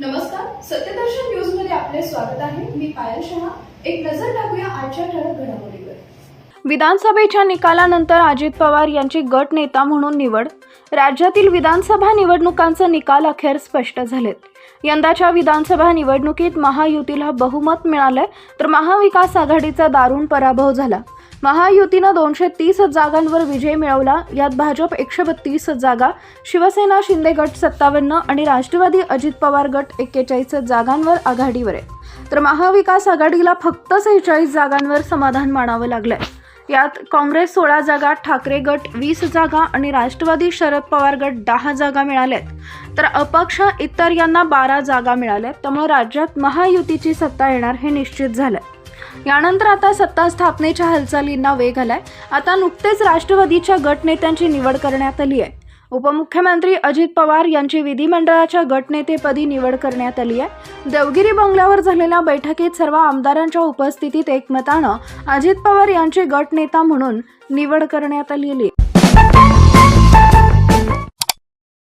नमस्कार सत्यदर्शन न्यूजमध्ये आपले स्वागत आहे. मी पायल शहा. एक नजर टाकूया आजच्या ठळक घडामोडीवर. विधानसभेच्या निकालानंतर अजित पवार यांची गट नेता म्हणून निवड. राज्यातील विधानसभा निवडणुकांचे निकाल अखेर स्पष्ट झालेत. यंदाच्या विधानसभा निवडणुकीत महायुतीला बहुमत मिळालंय तर महाविकास आघाडीचा दारुण पराभव झाला. महायुतीनं दोनशे तीस जागांवर विजय मिळवला. यात भाजप एकशे बत्तीस जागा शिवसेना शिंदे गट सत्तावन्न आणि राष्ट्रवादी अजित पवार गट एक्केचाळीस जागांवर आघाडीवर आहे. तर महाविकास आघाडीला फक्त सेहेचाळीस जागांवर समाधान मानावं लागलंय. यात काँग्रेस सोळा जागा ठाकरे गट वीस जागा आणि राष्ट्रवादी शरद पवार गट दहा जागा मिळाल्यात. तर अपक्ष इतर यांना बारा जागा मिळाल्यात त्यामुळे राज्यात महायुतीची सत्ता येणार हे निश्चित झालंय. यानंतर आता सत्ता स्थापनेच्या हालचालींना वेग आलाय. आता नुकतेच राष्ट्रवादीच्या गटनेत्यांची निवड करण्यात आली आहे. उपमुख्यमंत्री अजित पवार यांची विधिमंडळाच्या गटनेतेपदी निवड करण्यात आली आहे. देवगिरी बंगल्यावर झालेल्या बैठकीत सर्व आमदारांच्या उपस्थितीत एकमतानं अजित पवार यांची गटनेता म्हणून निवड करण्यात आलेली आहे.